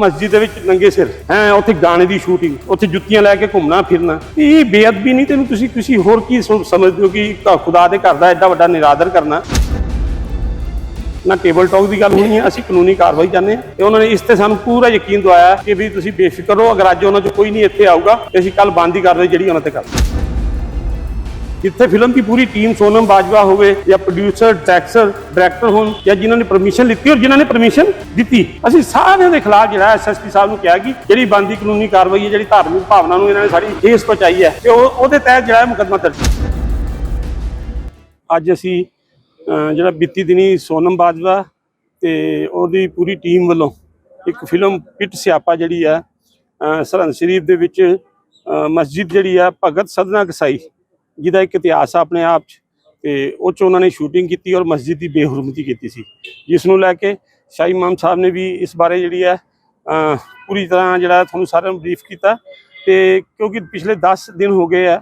ਮਸਜਿਦ ਦੇ ਵਿੱਚ ਨੰਗੇ ਸਿਰ। ਹੈ, ਉੱਥੇ ਗਾਣੇ ਦੀ ਸ਼ੂਟਿੰਗ ਉੱਥੇ ਜੁੱਤੀਆਂ ਲੈ ਕੇ ਘੁੰਮਣਾ, ਫਿਰਨਾ। ਇਹ ਬੇਅਦਬੀ ਨਹੀਂ ਤੈਨੂੰ ਤੁਸੀਂ ਕਿਸੇ ਹੋਰ ਕੀ ਸਮਝਦੇ ਹੋ ਕਿ ਖੁਦਾ ਦੇ ਘਰ ਦਾ ਐਡਾ ਵੱਡਾ ਨਿਰਾਦਰ ਕਰਨਾ? ਨਾ ਟੇਬਲ ਟਾਕ ਦੀ ਗੱਲ ਹੋਣੀ ਹੈ ਅਸੀਂ ਕਾਨੂੰਨੀ ਕਾਰਵਾਈ ਚਾਹੁੰਦੇ ਹਾਂ ਤੇ ਉਹਨਾਂ ਨੇ ਇਸ ਤੇ ਸਾਨੂੰ ਪੂਰਾ ਯਕੀਨ ਦਵਾਇਆ ਕਿ ਵੀ ਤੁਸੀਂ ਬੇਫਿਕਰ ਰਹੋ, ਅਗਰ ਅੱਜ ਉਹਨਾਂ ਚੋਂ ਕੋਈ ਨਹੀਂ ਇੱਥੇ ਆਊਗਾ, ਤੇ ਅਸੀਂ ਕੱਲ ਬੰਦ ਦੀ ਕਾਰਵਾਈ ਜਿਹੜੀ ਉਹਨਾਂ ਤੇ ਕਰਾਂਗੇ ਜਿੱਥੇ ਫਿਲਮ ਦੀ ਪੂਰੀ ਟੀਮ ਸੋਨਮ ਬਾਜਵਾ ਹੋਵੇ ਜਾਂ ਪ੍ਰੋਡਿਊਸਰ ਡਾਇਰੈਕਟਰ ਡਾਇਰੈਕਟਰ ਹੋਣ ਜਾਂ ਜਿਨ੍ਹਾਂ ਨੇ ਪਰਮਿਸ਼ਨ ਲਿੱਤੀ ਔਰ ਜਿਨ੍ਹਾਂ ਨੇ ਪਰਮਿਸ਼ਨ ਦਿੱਤੀ। ਅਸੀਂ ਸਾਰਿਆਂ ਦੇ ਖਿਲਾਫ ਜਿਹੜਾ ਐਸਐਸਪੀ ਸਾਹਿਬ ਨੂੰ ਕਿਹਾ ਕਿ ਜਿਹੜੀ ਬੰਦੀ ਕਾਨੂੰਨੀ ਕਾਰਵਾਈ ਹੈ, ਜਿਹੜੀ ਧਾਰਮਿਕ ਭਾਵਨਾ ਨੂੰ ਇਹਨਾਂ ਨੇ ਸਾਡੀ ਠੇਸ ਪਹੁੰਚਾਈ ਹੈ ਤੇ ਉਹ ਉਹਦੇ ਤਹਿਤ ਜਿਹੜਾ ਹੈ ਮੁਕੱਦਮਾ ਦਰਜ ਅੱਜ ਅਸੀਂ ਜਿਹੜਾ ਬੀਤੀ ਦਿਨੀ ਸੋਨਮ ਬਾਜਵਾ ਤੇ ਉਹਦੀ ਪੂਰੀ ਟੀਮ ਵੱਲੋਂ ਇੱਕ ਫਿਲਮ ਪਿੱਟ ਸਿਆਪਾ ਜਿਹੜੀ ਹੈ ਸਰਹੰਦ ਸ਼ਰੀਫ ਦੇ ਵਿੱਚ ਮਸਜਿਦ ਜਿਹੜੀ ਹੈ ਭਗਤ ਸਦਨਾ ਕਸਾਈ। ਜਿਹਦਾ ਇੱਕ ਇਤਿਹਾਸ ਆ ਆਪਣੇ ਆਪ 'ਚ, ਤੇ ਉਹ 'ਚ ਉਹਨਾਂ ਨੇ ਸ਼ੂਟਿੰਗ ਕੀਤੀ ਔਰ ਮਸਜਿਦ ਦੀ ਬੇਹਰਮਤੀ ਕੀਤੀ ਸੀ। ਜਿਸ ਨੂੰ ਲੈ ਕੇ ਸ਼ਾਹੀ ਇਮਾਮ ਸਾਹਿਬ ਨੇ ਵੀ ਇਸ ਬਾਰੇ ਜਿਹੜੀ ਹੈ ਪੂਰੀ ਤਰ੍ਹਾਂ ਜਿਹੜਾ ਤੁਹਾਨੂੰ ਸਾਰਿਆਂ ਨੂੰ ਬਰੀਫ ਕੀਤਾ। ਤੇ ਕਿਉਂਕਿ ਪਿਛਲੇ 10 ਦਿਨ ਹੋ ਗਏ ਆ,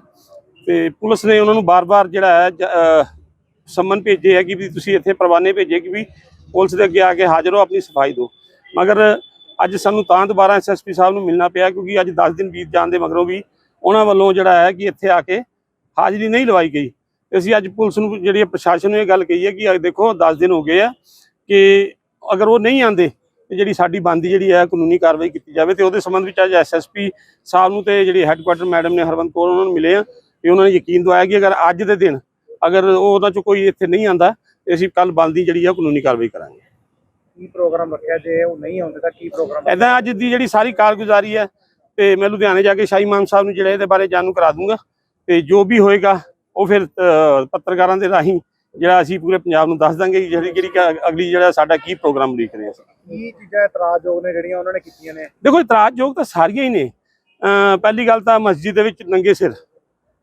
ਤੇ ਪੁਲਿਸ ਨੇ ਉਹਨਾਂ ਨੂੰ ਬਾਰ-ਬਾਰ ਜਿਹੜਾ ਹੈ ਸੰਮਨ ਭੇਜੇ ਹੈ ਕਿ ਵੀ ਤੁਸੀਂ ਇੱਥੇ ਪਰਵਾਨੇ ਭੇਜੇ ਕਿ ਵੀ ਪੁਲਿਸ ਦੇ ਅੱਗੇ ਆ ਕੇ ਹਾਜ਼ਰ ਹੋ, ਆਪਣੀ ਸਫ਼ਾਈ ਦਿਓ। ਮਗਰ ਅੱਜ ਸਾਨੂੰ ਤਾਂ ਦੁਬਾਰਾ ਐਸਐਸਪੀ ਸਾਹਿਬ ਨੂੰ ਮਿਲਣਾ ਪਿਆ ਕਿਉਂਕਿ ਅੱਜ 10 ਦਿਨ ਬੀਤ ਜਾਣ ਦੇ ਮਗਰੋਂ ਵੀ ਉਹਨਾਂ ਵੱਲੋਂ ਜਿਹੜਾ ਹੈ ਕਿ ਇੱਥੇ ਆ ਕੇ ਹਾਜ਼ਰੀ ਨਹੀਂ ਲਵਾਈ ਗਈ। ਅਸੀਂ ਅੱਜ ਪੁਲਿਸ ਨੂੰ ਜਿਹੜੀ ਪ੍ਰਸ਼ਾਸਨ ਨੂੰ ਇਹ ਗੱਲ ਕਹੀ ਹੈ ਕਿ ਅੱਜ ਦੇਖੋ 10 ਦਿਨ ਹੋ ਗਏ ਆ ਕਿ ਅਗਰ ਉਹ ਨਹੀਂ ਆਂਦੇ ਤੇ ਜਿਹੜੀ ਸਾਡੀ ਬੰਦੀ ਜਿਹੜੀ ਹੈ ਕਾਨੂੰਨੀ ਕਾਰਵਾਈ ਕੀਤੀ ਜਾਵੇ ਤੇ ਉਹਦੇ ਸੰਬੰਧ ਵਿੱਚ ਅੱਜ ਐਸਐਸਪੀ ਸਾਹਿਬ ਨੂੰ ਤੇ ਜਿਹੜੀ ਹੈੱਡਕੁਆਟਰ ਮੈਡਮ ਨੇ ਹਰਵੰਤ ਕੌਰ ਉਹਨਾਂ ਨੂੰ ਮਿਲੇ ਆ ਤੇ ਉਹਨਾਂ ਨੇ ਯਕੀਨ ਦਵਾਇਆ ਕਿ ਅਗਰ ਅੱਜ ਦੇ ਦਿਨ ਅਗਰ ਉਹ ਉਹਨਾਂ ਚੋਂ ਕੋਈ ਇੱਥੇ ਨਹੀਂ ਆਂਦਾ ਤੇ ਅਸੀਂ ਕੱਲ ਬੰਦੀ ਜਿਹੜੀ ਆ ਕਾਨੂੰਨੀ ਕਾਰਵਾਈ ਕਰਾਂਗੇ। ਕੀ ਪ੍ਰੋਗਰਾਮ ਰੱਖਿਆ ਜੇ ਉਹ ਨਹੀਂ ਆਉਂਦੇ ਤਾਂ ਕੀ ਪ੍ਰੋਗਰਾਮ ਐਦਾਂ ਅੱਜ ਦੀ ਜਿਹੜੀ ਸਾਰੀ ਕਾਰਗੁਜ਼ਾਰੀ ਹੈ ਤੇ ਮੈਂ ਲੁਧਿਆਣੇ ਜਾ ਕੇ ਸ਼ਾਹੀ ਇਮਾਮ ਸਾਹਿਬ ਨੂੰ ਜਿਹੜਾ ਇਹਦੇ ਬਾਰੇ ਜਾਣੂ ਕਰਾ ਦੂੰਗਾ। ਤੇ ਜੋ ਵੀ ਹੋਏਗਾ ਉਹ ਫਿਰ ਪੱਤਰਕਾਰਾਂ ਦੇ ਰਾਹੀਂ ਜਿਹੜਾ ਅਸੀਂ ਪੂਰੇ ਪੰਜਾਬ ਨੂੰ ਦੱਸ ਦਾਂਗੇ ਕਿ ਜਿਹੜੀ ਜਿਹੜੀ ਅਗਲੀ ਜਿਹੜਾ ਸਾਡਾ ਕੀ ਪ੍ਰੋਗਰਾਮ ਲਿਖ ਰਹੇ। ਹਾਂ ਕੀ ਚੀਜ਼ਾਂ ਇਤਰਾਜ਼ਯੋਗ ਨੇ ਜਿਹੜੀਆਂ ਉਹਨਾਂ ਨੇ ਕੀਤੀਆਂ ਨੇ? ਦੇਖੋ ਇਤਰਾਜ਼ਯੋਗ ਤਾਂ ਸਾਰੀਆਂ ਹੀ ਨੇ। ਪਹਿਲੀ ਗੱਲ ਤਾਂ ਮਸਜਿਦ ਦੇ ਵਿੱਚ ਨੰਗੇ ਸਿਰ।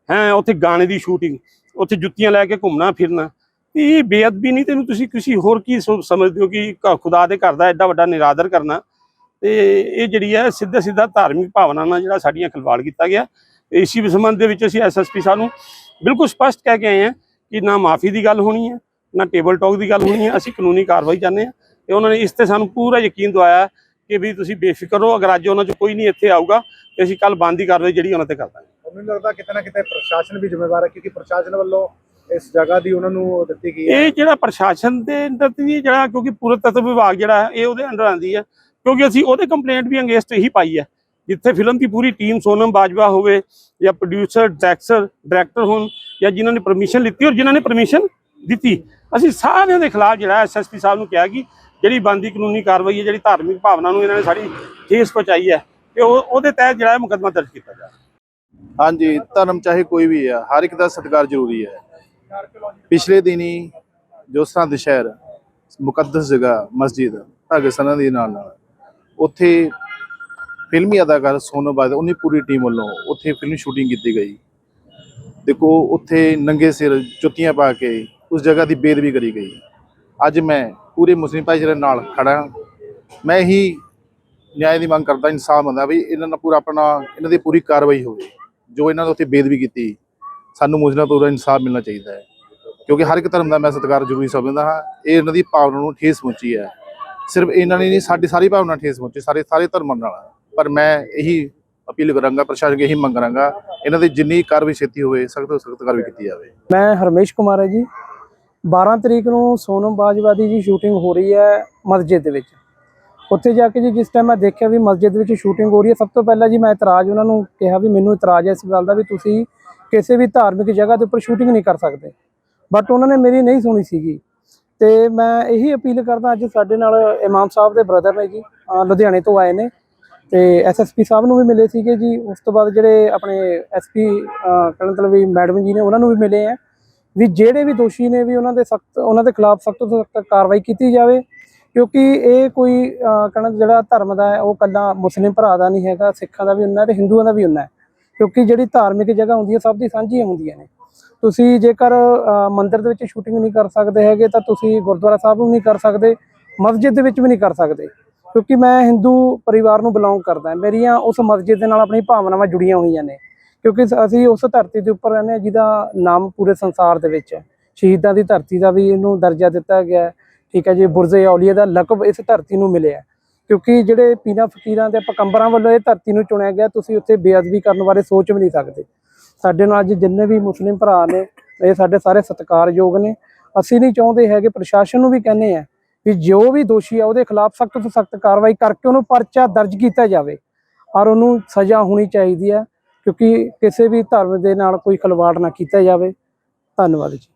ਹੈ ਉੱਥੇ ਗਾਣੇ ਦੀ ਸ਼ੂਟਿੰਗ ਉੱਥੇ ਜੁੱਤੀਆਂ ਲੈ ਕੇ ਘੁੰਮਣਾ ਫਿਰਨਾ। ਇਹ ਬੇਅਦਬੀ ਨਹੀਂ ਤੈਨੂੰ ਤੁਸੀਂ ਕਿਸੇ ਹੋਰ ਕੀ ਸਮਝਦੇ ਹੋ ਕਿ ਖੁਦਾ ਦੇ ਘਰ ਦਾ ਐਡਾ ਵੱਡਾ ਨਿਰਾਦਰ ਕਰਨਾ। ਤੇ ਇਹ ਜਿਹੜੀ ਹੈ ਸਿੱਧਾ ਸਿੱਧਾ ਧਾਰਮਿਕ ਭਾਵਨਾ ਨਾਲ ਜਿਹੜਾ ਸਾਡੀਆਂ ਖਿਲਵਾੜ ਕੀਤਾ ਗਿਆ। ਇਸੀ ਸੰਬੰਧ ਦੇ ਵਿੱਚ ਅਸੀਂ ਐਸਐਸਪੀ ਸਾਹਿਬ ਨੂੰ ਬਿਲਕੁਲ ਸਪਸ਼ਟ ਕਹਿ ਕੇ ਆਏ ਹਾਂ ਕਿ ਨਾ ਮਾਫੀ ਦੀ ਗੱਲ ਹੋਣੀ ਹੈ ਨਾ ਟੇਬਲ ਟਾਕ ਦੀ ਗੱਲ ਹੋਣੀ ਹੈ ਅਸੀਂ ਕਾਨੂੰਨੀ ਕਾਰਵਾਈ ਚਾਹੁੰਦੇ ਹਾਂ ਤੇ ਉਹਨਾਂ ਨੇ ਇਸ ਤੇ ਸਾਨੂੰ ਪੂਰਾ ਯਕੀਨ ਦਵਾਇਆ ਕਿ ਵੀ ਤੁਸੀਂ ਬੇਫਿਕਰ ਰਹੋ ਅਗਰ ਅੱਜ ਉਹਨਾਂ ਚੋਂ ਕੋਈ ਨਹੀਂ ਇੱਥੇ ਆਊਗਾ ਤੇ ਅਸੀਂ ਕੱਲ ਬੰਦ ਦੀ ਕਾਰਵਾਈ ਜਿਹੜੀ ਉਹਨਾਂ ਤੇ ਕਰ ਦਾਂਗੇ। ਮੈਨੂੰ ਲੱਗਦਾ ਕਿਤੇ ਨਾ ਕਿਤੇ ਪ੍ਰਸ਼ਾਸਨ ਵੀ ਜ਼ਿੰਮੇਵਾਰ ਹੈ ਕਿਉਂਕਿ ਪ੍ਰਸ਼ਾਸਨ ਵੱਲੋਂ ਇਸ ਜਗ੍ਹਾ ਦੀ ਉਹਨਾਂ ਨੂੰ ਦਿੱਤੀ ਗਈ ਹੈ। ਇਹ ਜਿਹੜਾ ਪ੍ਰਸ਼ਾਸਨ ਦੇ ਅੰਦਰ ਦੀ ਜਿਹੜਾ ਕਿਉਂਕਿ ਪੁਰਾਤਤਵ ਵਿਭਾਗ ਜਿਹੜਾ ਹੈ ਇਹ ਉਹਦੇ ਅੰਡਰ ਆਂਦੀ ਹੈ ਕਿਉਂਕਿ ਅਸੀਂ ਉਹਦੇ ਕੰਪਲੇਂਟ ਵੀ ਅੰਗੇਸਟ ਹੀ ਪਾਈ ਹੈ। ਜਿੱਥੇ ਫਿਲਮ ਦੀ ਪੂਰੀ ਟੀਮ ਸੋਨਮ ਬਾਜਵਾ ਹੋਵੇ ਜਾਂ ਪ੍ਰੋਡਿਊਸਰ ਡਾਇਰੈਕਟਰ ਡਾਇਰੈਕਟਰ ਹੋਣ ਜਾਂ ਜਿਨ੍ਹਾਂ ਨੇ ਪਰਮਿਸ਼ਨ ਲਿੱਤੀ ਔਰ ਜਿਨ੍ਹਾਂ ਨੇ ਪਰਮਿਸ਼ਨ ਦਿੱਤੀ। ਅਸੀਂ ਸਾਰਿਆਂ ਦੇ ਖਿਲਾਫ ਜਿਹੜਾ ਐਸਐਸਪੀ ਸਾਹਿਬ ਨੂੰ ਕਿਹਾ ਕਿ ਜਿਹੜੀ ਬੰਦੀ ਕਾਨੂੰਨੀ ਕਾਰਵਾਈ ਹੈ, ਜਿਹੜੀ ਧਾਰਮਿਕ ਭਾਵਨਾ ਨੂੰ ਇਹਨਾਂ ਨੇ ਸਾਡੀ ਠੇਸ ਪਹੁੰਚਾਈ ਹੈ ਤੇ ਉਹ ਉਹਦੇ ਤਹਿਤ ਜਿਹੜਾ ਹੈ ਮੁਕੱਦਮਾ ਦਰਜ ਕੀਤਾ ਜਾ ਹਾਂਜੀ, ਧਰਮ ਚਾਹੇ ਕੋਈ ਵੀ ਹੈ, ਹਰ ਇੱਕ ਦਾ ਸਤਿਕਾਰ ਜ਼ਰੂਰੀ ਹੈ। ਪਿਛਲੇ ਦਿਨੀ ਜੋ ਦੁਸ਼ਹਿਰ ਮੁਕੱਦਸ ਜਗ੍ਹਾ ਮਸਜਿਦ ਭਗਤ ਸਨਾਂ ਦੇ ਨਾਲ ਨਾਲ ਉੱਥੇ ਫਿਲਮੀ ਅਦਾਕਾਰ ਸੋਨਮ ਬਾਜਵਾ ਉਹਦੀ ਪੂਰੀ ਟੀਮ ਵੱਲੋਂ ਉੱਥੇ ਫਿਲਮ ਸ਼ੂਟਿੰਗ ਕੀਤੀ ਗਈ। ਦੇਖੋ, ਉੱਥੇ ਨੰਗੇ ਸਿਰ ਜੁੱਤੀਆਂ ਪਾ ਕੇ ਉਸ ਜਗ੍ਹਾ ਦੀ ਬੇਦਬੀ ਕਰੀ ਗਈ। ਅੱਜ ਮੈਂ ਪੂਰੇ ਮੁਸਲਿਮ ਭਾਈਚਾਰੇ ਨਾਲ ਖੜਾ ਹਾਂ। ਮੈਂ ਹੀ ਨਿਆਂ ਦੀ ਮੰਗ ਕਰਦਾ, ਇਨਸਾਫ ਹੁੰਦਾ ਵੀ ਇਹਨਾਂ ਨਾਲ ਪੂਰਾ ਆਪਣਾ, ਇਹਨਾਂ ਦੀ ਪੂਰੀ ਕਾਰਵਾਈ ਹੋਵੇ। ਜੋ ਇਹਨਾਂ ਨੇ ਉੱਥੇ ਬੇਦਬੀ ਕੀਤੀ, ਸਾਨੂੰ ਮੁਜਰਮਾਂ ਤੋਂ ਪੂਰਾ ਇਨਸਾਫ ਮਿਲਣਾ ਚਾਹੀਦਾ ਹੈ। ਕਿਉਂਕਿ ਹਰ ਇੱਕ ਧਰਮ ਦਾ ਮੈਂ ਸਤਿਕਾਰ ਜ਼ਰੂਰੀ ਸਮਝਦਾ ਹਾਂ। ਇਹ ਇਹਨਾਂ ਦੀ ਭਾਵਨਾ ਨੂੰ ਠੇਸ ਪਹੁੰਚੀ ਹੈ। ਸਿਰਫ ਇਹਨਾਂ ਨੇ ਨਹੀਂ, ਸਾਡੀ ਸਾਰੀ ਭਾਵਨਾ ਠੇਸ ਪਹੁੰਚੀ, ਸਾਰੇ ਸਾਰੇ ਧਰਮਾਂ ਨਾਲ। ਪਰ ਮੈਂ ਇਹੀ ਅਪੀਲ ਕਰਾਂਗਾ ਪ੍ਰਸ਼ਾਸਨ ਅੱਗੇ ਇਹੀ ਮੰਗ ਕਰਾਂਗਾ, ਇਹਨਾਂ ਦੀ ਜਿੰਨੀ ਕਾਰਵਾਈ ਛੇਤੀ ਹੋਵੇ, ਸਖਤ ਤੋਂ ਸਖਤ ਕਾਰਵਾਈ ਕੀਤੀ ਜਾਵੇ। ਮੈਂ ਹਰਮੇਸ਼ ਕੁਮਾਰ ਹੈ ਜੀ। 12 ਤਰੀਕ ਨੂੰ ਸੋਨਮ ਬਾਜਵਾ ਦੀ ਜੀ ਸ਼ੂਟਿੰਗ ਹੋ ਰਹੀ ਹੈ ਮਸਜਿਦ ਦੇ ਵਿੱਚ। ਉੱਥੇ ਜਾ ਕੇ ਜੀ ਜਿਸ ਟਾਈਮ ਮੈਂ ਦੇਖਿਆ ਵੀ ਮਸਜਿਦ ਵਿੱਚ ਸ਼ੂਟਿੰਗ ਹੋ ਰਹੀ ਹੈ, ਸਭ ਤੋਂ ਪਹਿਲਾਂ ਜੀ ਮੈਂ ਇਤਰਾਜ਼ ਉਹਨਾਂ ਨੂੰ ਕਿਹਾ ਵੀ ਮੈਨੂੰ ਇਤਰਾਜ਼ ਹੈ ਇਸ ਗੱਲ ਦਾ ਵੀ ਤੁਸੀਂ ਕਿਸੇ ਵੀ ਧਾਰਮਿਕ ਜਗ੍ਹਾ ਦੇ ਉੱਪਰ ਸ਼ੂਟਿੰਗ ਨਹੀਂ ਕਰ ਸਕਦੇ। ਬਟ ਉਹਨਾਂ ਨੇ ਮੇਰੀ ਨਹੀਂ ਸੁਣੀ ਸੀਗੀ। ਤੇ ਮੈਂ ਇਹੀ ਅਪੀਲ ਕਰਦਾ, ਅੱਜ ਸਾਡੇ ਨਾਲ ਇਮਾਮ ਸਾਹਿਬ ਦੇ ਬ੍ਰਦਰ ਨੇ ਜੀ ਲੁਧਿਆਣੇ ਤੋਂ ਆਏ ਨੇ। ਤੇ ਐਸਐਸਪੀ ਸਾਹਿਬ ਨੂੰ ਵੀ ਮਿਲੇ ਸੀਗੇ ਜੀ। ਉਸ ਤੋਂ ਬਾਅਦ ਜਿਹੜੇ ਆਪਣੇ ਐਸਪੀ ਕਹਿੰਦੇ ਮਤਲਬ ਵੀ ਮੈਡਮ ਜੀ ਨੇ ਉਹਨਾਂ ਨੂੰ ਵੀ ਮਿਲੇ ਆ। ਵੀ ਜਿਹੜੇ ਵੀ ਦੋਸ਼ੀ ਨੇ ਵੀ ਉਹਨਾਂ ਦੇ ਸਖਤ ਉਹਨਾਂ ਦੇ ਖਿਲਾਫ ਸਖਤ ਤੋਂ ਸਖਤ ਕਾਰਵਾਈ ਕੀਤੀ ਜਾਵੇ। ਕਿਉਂਕਿ ਇਹ ਕੋਈ ਅਹ, ਕਹਿਣਾ ਜਿਹੜਾ ਧਰਮ ਦਾ ਹੈ ਉਹ ਕੱਲਾ ਮੁਸਲਿਮ ਭਰਾ ਦਾ ਨਹੀਂ ਹੈਗਾ ਸਿੱਖਾਂ ਦਾ ਵੀ ਉਹਨਾਂ ਤੇ ਹਿੰਦੂਆਂ ਦਾ ਵੀ ਉਹਨਾਂ ਹੈ। ਕਿਉਂਕਿ ਜਿਹੜੀ ਧਾਰਮਿਕ ਜਗ੍ਹਾ ਹੁੰਦੀ ਹੈ ਸਭ ਦੀ ਸਾਂਝੀਆਂ ਹੁੰਦੀਆਂ ਨੇ। ਤੁਸੀਂ ਜੇਕਰ ਅਹ, ਮੰਦਿਰ ਦੇ ਵਿੱਚ ਸ਼ੂਟਿੰਗ ਨਹੀਂ ਕਰ ਸਕਦੇ ਹੈਗੇ ਤਾਂ ਤੁਸੀਂ ਗੁਰਦੁਆਰਾ ਸਾਹਿਬ ਨੂੰ ਨਹੀਂ ਕਰ ਸਕਦੇ ਮਸਜਿਦ ਦੇ ਵਿੱਚ ਵੀ ਨਹੀਂ ਕਰ ਸਕਦੇ। ਕਿਉਂਕਿ ਮੈਂ ਹਿੰਦੂ ਪਰਿਵਾਰ ਨੂੰ ਬਿਲੋਂਗ ਕਰਦਾ ਮੇਰੀਆਂ ਉਸ ਮਸਜਿਦ ਦੇ ਨਾਲ ਆਪਣੀ ਭਾਵਨਾਵਾਂ ਜੁੜੀਆਂ ਹੋਈਆਂ ਨੇ। ਕਿਉਂਕਿ ਅਸੀਂ ਉਸ ਧਰਤੀ ਦੇ ਉੱਪਰ ਰਹਿੰਦੇ ਹਾਂ ਜਿਹਦਾ ਨਾਮ ਪੂਰੇ ਸੰਸਾਰ ਦੇ ਵਿੱਚ ਹੈ। ਸ਼ਹੀਦਾਂ ਦੀ ਧਰਤੀ ਦਾ ਵੀ ਇਹਨੂੰ ਦਰਜਾ ਦਿੱਤਾ ਗਿਆ ਠੀਕ ਹੈ ਜੀ, ਬੁਰਜੇ ਔਲੀਆ ਦਾ ਲਕਬ ਇਸ ਧਰਤੀ ਨੂੰ ਮਿਲਿਆ ਕਿਉਂਕਿ ਜਿਹੜੇ ਪੀਣਾ ਫਕੀਰਾਂ ਦੇ ਪਕੰਬਰਾਂ ਵੱਲੋਂ ਇਹ ਧਰਤੀ ਨੂੰ ਚੁਣਿਆ ਗਿਆ, ਤੁਸੀਂ ਉੱਥੇ ਬੇਅਦਬੀ ਕਰਨ ਬਾਰੇ ਸੋਚ ਵੀ ਨਹੀਂ ਸਕਦੇ। ਸਾਡੇ ਨਾਲ ਅੱਜ ਜਿੰਨੇ ਵੀ ਮੁਸਲਿਮ ਭਰਾ ਨੇ, ਇਹ ਸਾਡੇ ਸਾਰੇ ਸਤਿਕਾਰਯੋਗ ਨੇ। ਅਸੀਂ ਨਹੀਂ ਚਾਹੁੰਦੇ ਹੈਗੇ, ਪ੍ਰਸ਼ਾਸਨ ਨੂੰ ਵੀ ਕਹਿੰਦੇ ਆ ਵੀ ਜੋ ਵੀ ਦੋਸ਼ੀ ਆ, ਉਹਦੇ ਖਿਲਾਫ ਸਖਤ ਤੋਂ ਸਖਤ ਕਾਰਵਾਈ ਕਰਕੇ ਉਹਨੂੰ ਪਰਚਾ ਦਰਜ ਕੀਤਾ ਜਾਵੇ। ਔਰ ਉਹਨੂੰ ਸਜ਼ਾ ਹੋਣੀ ਚਾਹੀਦੀ ਹੈ, ਕਿਉਂਕਿ ਕਿਸੇ ਵੀ ਧਰਮ ਦੇ ਨਾਲ ਕੋਈ ਖਿਲਵਾੜ ਨਾ ਕੀਤਾ ਜਾਵੇ। ਧੰਨਵਾਦ ਜੀ।